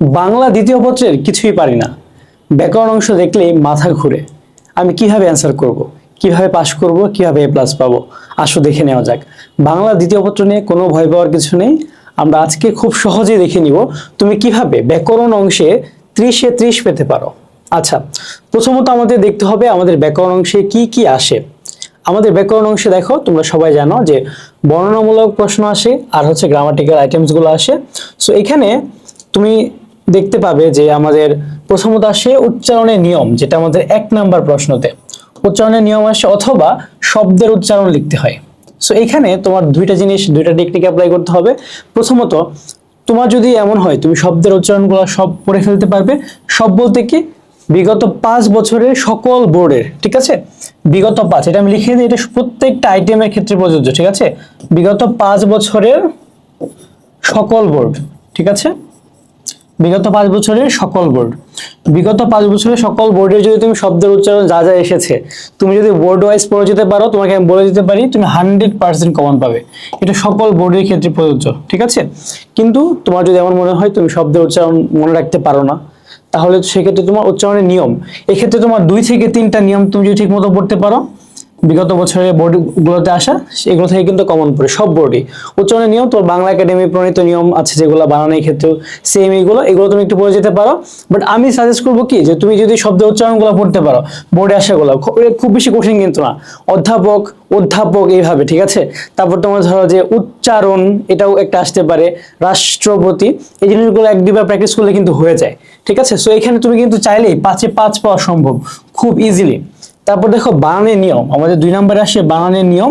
বাংলা দ্বিতীয় পত্রের কিছুই পারি না। ব্যাকরণ অংশ দেখলেই মাথা ঘুরে। আমি কীভাবে অ্যান্সার করব? কীভাবে পাশ করব? কীভাবে এ প্লাস পাবো? আসো দেখে নেওয়া যাক। বাংলা দ্বিতীয় পত্র নিয়ে কোনো ভয় পাওয়ার কিছু নেই। আমরা আজকে খুব সহজেই দেখে নিব তুমি কীভাবে ব্যাকরণ অংশে ত্রিশে ত্রিশ পেতে পারো। আচ্ছা প্রথমত আমাদের দেখতে হবে আমাদের ব্যাকরণ অংশে কি কি আসে। আমাদের ব্যাকরণ অংশে দেখো, তোমরা সবাই জানো যে বর্ণনামূলক প্রশ্ন আসে আর হচ্ছে গ্রামাটিক্যাল আইটেমসগুলো আসে। সো এখানে তুমি দেখতে পাবে যে আমাদের প্রথমত আসে উচ্চারণের নিয়ম, যেটা আমাদের এক নাম্বার প্রশ্নতে। উচ্চারণের নিয়ম আসে অথবা শব্দের উচ্চারণ লিখতে হয়। সো এখানে তোমার দুইটা জিনিস, দুইটা টেকনিক অ্যাপ্লাই করতে হবে। প্রথমত, তোমার যদি এমন হয়, তুমি শব্দের উচ্চারণগুলো সব পড়ে ফেলতে পারবে। সব বলতে কি? বিগত পাঁচ বছরের সকল বোর্ডের, ঠিক আছে? বিগত পাঁচ, এটা আমি লিখে দিই, এটা প্রত্যেকটা আইটেমের ক্ষেত্রে প্রযোজ্য, ঠিক আছে? বিগত পাঁচ বছরের সকল বোর্ড, ঠিক আছে? বিগত পাঁচ বছরের সকল বোর্ড। বিগত পাঁচ বছরের সকল বোর্ডে যদি তুমি শব্দের উচ্চারণ যা যা এসেছে, তুমি যদি বোর্ড ওয়াইজ পড়ে যেতে পারো, তোমাকে আমি বলে দিতে পারি, তুমি হান্ড্রেড পার্সেন্ট কমন পাবে। এটা সকল বোর্ডের ক্ষেত্রে প্রযোজ্য, ঠিক আছে? কিন্তু তোমার যদি এমন মনে হয়, তুমি শব্দের উচ্চারণ মনে রাখতে পারো না, তাহলে সেক্ষেত্রে তোমার উচ্চারণের নিয়ম। এক্ষেত্রে তোমার দুই থেকে তিনটা নিয়ম তুমি যদি ঠিক মতো পড়তে পারো বিগত বছরের বোর্ডগুলোতে আসা, এগুলো থেকে কিন্তু কমন পড়ে, সব বোর্ডই উচ্চারণের নিয়ম তোর বাংলা একাডেমি প্রণীত নিয়ম আছে যেগুলো বানানোর ক্ষেত্রেও সেম এইগুলো, এগুলো তুমি একটু পড়ে যেতে পারো। বাট আমি সাজেস্ট করব কি, যে তুমি যদি শব্দ উচ্চারণগুলো পড়তে পারো বোর্ডে আসাগুলো খুব বেশি কঠিন কিন্তু না। অধ্যাপক অধ্যাপক এইভাবে, ঠিক আছে? তারপর তোমার ধরো যে উচ্চারণ, এটাও একটা আসতে পারে, রাষ্ট্রপতি, এই জিনিসগুলো এক দুবার প্র্যাকটিস করলে কিন্তু হয়ে যায়, ঠিক আছে? সো এখানে তুমি কিন্তু চাইলেই পাঁচে পাঁচ পাওয়া সম্ভব, খুব ইজিলি তারপর দেখো বানানের নিয়ম। আমাদের দুই নম্বরে আসে বানানের নিয়ম।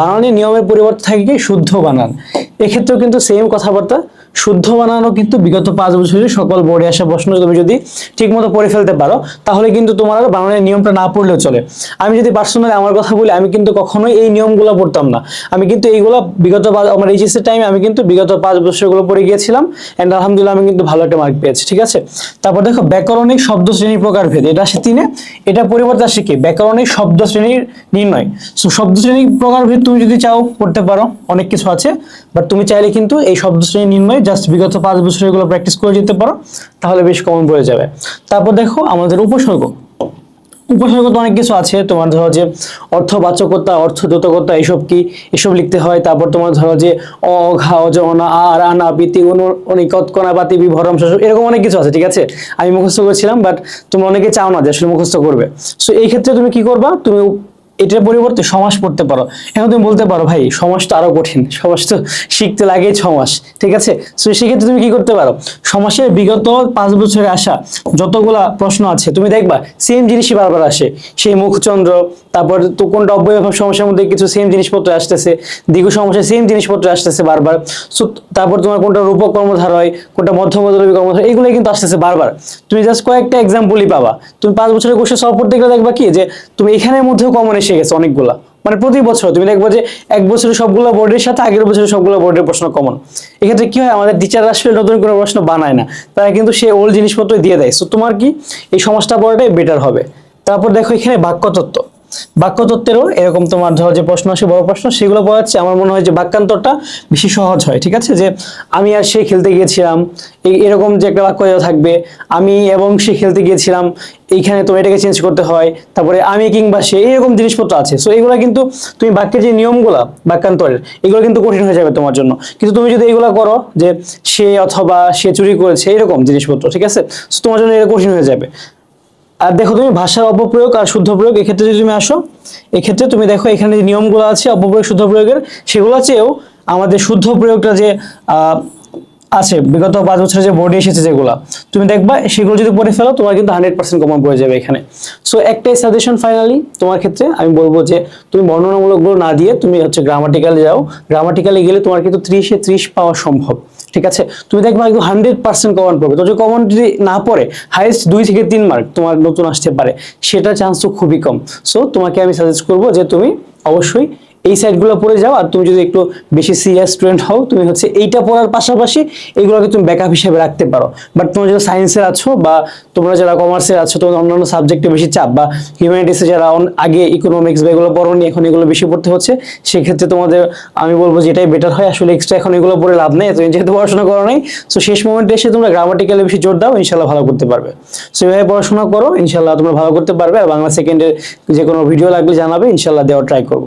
বানানের নিয়মের পরিবর্তে থাকে কি? শুদ্ধ বানান। এক্ষেত্রেও কিন্তু সেম কথাবার্তা শুদ্ধ বানানো কিন্তু বিগত পাঁচ বছরের সকল বোর্ডে আসা প্রশ্ন তুমি যদি ঠিক মতো পড়ে ফেলতে পারো, তাহলে কিন্তু তোমার বানানের নিয়মটা না পড়লেও চলে। আমি যদি পার্সোনালি আমার কথা বলি, আমি কিন্তু কখনোই এই নিয়মগুলো পড়তাম না। আমি কিন্তু এইগুলো বিগত আমার এইচএস এর টাইমে আমি কিন্তু বিগত পাঁচ বছরগুলো পড়ে গিয়েছিলাম এন্ড আলহামদুলিল্লাহ আমি কিন্তু ভালো একটা মার্ক পেয়েছি, ঠিক আছে? তারপর দেখো, ব্যাকরণিক শব্দ শ্রেণি প্রকারভেদ, এটা আসে তিনে। এটা পরিবর্তে আসে কি? ব্যাকরণিক শব্দ শ্রেণির নির্ণয়। সো শব্দ শ্রেণি প্রকারভেদ তুমি যদি চাও পড়তে পারো, অনেক কিছু আছে বাট তুমি চাইলে কিন্তু এই শব্দ শ্রেণি নির্ণয় জাস্ট বিগত পাঁচ বছর এগুলো প্র্যাকটিস করে যেতে পারো, তাহলে বেশ কমন পড়ে যাবে। তারপর দেখো আমাদের উপসর্গ। উপসর্গ তো অনেক কিছু আছে, তোমার ধরো যে অর্থবাচকতা, অর্থদ্যোতকতা এইসব কি? এসব লিখতে হয়। তারপর তোমার ধরো যে অ, ঘা অজ অনা আর আনা পিতি অনু অনিকত কণা বাতি বিভরম এরকম অনেক কিছু আছে, ঠিক আছে? আমি মুখস্থ করেছিলাম বাট তোমরা অনেকে চাও না যে আসলে মুখস্থ করবে। সো এই ক্ষেত্রে তুমি কি করবা? তুমি এটার পরিবর্তে সমাস পড়তে পারো। এখন তুমি বলতে পারো ভাই সমাস তো আরও কঠিন। সমাস তো শিখতে লাগে ছমাস। ঠিক আছে? তো সেক্ষেত্রে তুমি কি করতে পারো? সমাসের বিগত পাঁচ বছরে আসা যতগুলা প্রশ্ন আছে তুমি দেখবা সেম জিনিসই বারবার আসে। সেই মুখচন্দ্র তারপর তো কোনটা অব্যয়ভাব সমস্যার মধ্যে কিছু সেম জিনিসপত্র আসতেছে দীর্ঘ সমস্যা সেম জিনিসপত্র আসতেছে বারবার। So, তারপর তোমার কোনটা রূপক কর্মধার হয় কোনটা মধ্যমদলবী কর্মধার এগুলো কিন্তু আসতেছে বারবার। তুমি জাস্ট কয়েকটা এক্সাম্পলই পাবা। তুমি পাঁচ বছরের কোর্সে সলভ করতে গেলে দেখবা কি? যে তুমি এখানের মধ্যেও কমন এসে গেছে অনেকগুলা। মানে প্রতি বছর তুমি দেখব যে এক বছরের সবগুলো বোর্ডের সাথে আগের বছরের সবগুলো বোর্ডের প্রশ্ন কমন এক্ষেত্রে কি হয়, আমাদের টিচার আসলে নতুন কোনো প্রশ্ন বানায় না। তারা কিন্তু সে ওল্ড জিনিসপত্র দিয়ে দেয়। সো তোমার কি, এই সমাজটা পড়াটাই বেটার হবে। তারপর দেখো এখানে বাক্যতত্ত্ব। বাক্যতত্ত্বেরও এরকম তোমার ধরো যে প্রশ্ন আসে, বড় প্রশ্ন, সেগুলো পড়াচ্ছে আমার মনে হয় যে বাক্যান্তরটা বেশি সহজ হয়, ঠিক আছে? যে আমি আর সে খেলতে গিয়েছিলাম এরকম যে একটা বাক্য থাকবে, আমি এবং সে খেলতে গিয়েছিলাম, এইখানে তো এটাকে চেঞ্জ করতে হয়, তারপরে আমি কিংবা সে, এরকম জিনিসপত্র আছে। সো এগুলো কিন্তু তুমি বাক্যের যে নিয়মগুলা, বাক্যান্তরের, এগুলো কিন্তু কঠিন হয়ে যাবে তোমার জন্য। কিন্তু তুমি যদি এগুলো করো, যে সে অথবা সে চুরি করেছে, এরকম জিনিসপত্র, ঠিক আছে? তোমার জন্য এটা কঠিন হয়ে যাবে। আর দেখো তুমি ভাষার অপপ্রয়োগ আর শুদ্ধ প্রয়োগ, এক্ষেত্রে যদি তুমি আসো, এক্ষেত্রে তুমি দেখো এখানে যে নিয়মগুলো আছে, অপপ্রয়োগ, শুদ্ধ প্রয়োগের, সেগুলো চেয়েও আমাদের শুদ্ধ প্রয়োগটা যে আছে। বিগত পাঁচ বছরে যে বোর্ডে এসেছে যেগুলো, তুমি দেখবা সেগুলো যদি পড়ে ফেলো, তোমার কিন্তু হান্ড্রেড পার্সেন্ট কমন পড়ে যাবে এখানে। সো একটাই সাজেশন ফাইনালি তোমার ক্ষেত্রে আমি বলব যে, তুমি বর্ণনামূলকগুলো না দিয়ে তুমি হচ্ছে গ্রামাটিক্যালে যাও। গ্রামাটিক্যালে গেলে তোমার কিন্তু ত্রিশে ত্রিশ পাওয়া সম্ভব, ঠিক আছে? তুমি দেখবা একদম হান্ড্রেড পার্সেন্ট কমন পড়বে। তো যদি কমন যদি না পড়ে হাইস্ট দুই থেকে তিন মার্ক তোমার নতুন আসতে পারে, সেটা চান্স তো খুবই কম। সো তোমাকে আমি সাজেস্ট করব যে তুমি অবশ্যই এই সাইডগুলো পড়ে যাও, আর তুমি যদি একটু বেশি সিরিয়াস স্টুডেন্ট হও, তুমি হচ্ছে এইটা পড়ার পাশাপাশি এগুলোকে তুমি ব্যাকআপ হিসেবে রাখতে পারো। বাট তোমরা যারা সায়েন্সের আছো বা তোমরা যারা কমার্সের আছো, তোমাদের অন্যান্য সাবজেক্টে বেশি চাপ বা হিউম্যানিটিসে যারা আগে ইকোনমিক্স বা এগুলো পড়োনি, এখন এগুলো বেশি পড়তে হচ্ছে, সেক্ষেত্রে তোমাদের আমি বলব যে এটাই বেটার হয়। আসলে এক্সট্রা এখন এগুলো পড়ে লাভ নেই তুমি যেহেতু পড়াশোনা করো নাই। সো শেষ মোমেন্টে এসে তোমরা গ্রামাটিক্যালে বেশি জোর দাও ইনশাল্লাহ ভালো করতে পারবে। সো এভাবে পড়াশোনা করো ইনশাল্লাহ তোমরা ভালো করতে পারবে, আর বাংলা সেকেন্ডের যে কোনো ভিডিও লাগলে জানাবে ইনশাল্লাহ দেওয়ার ট্রাই করব।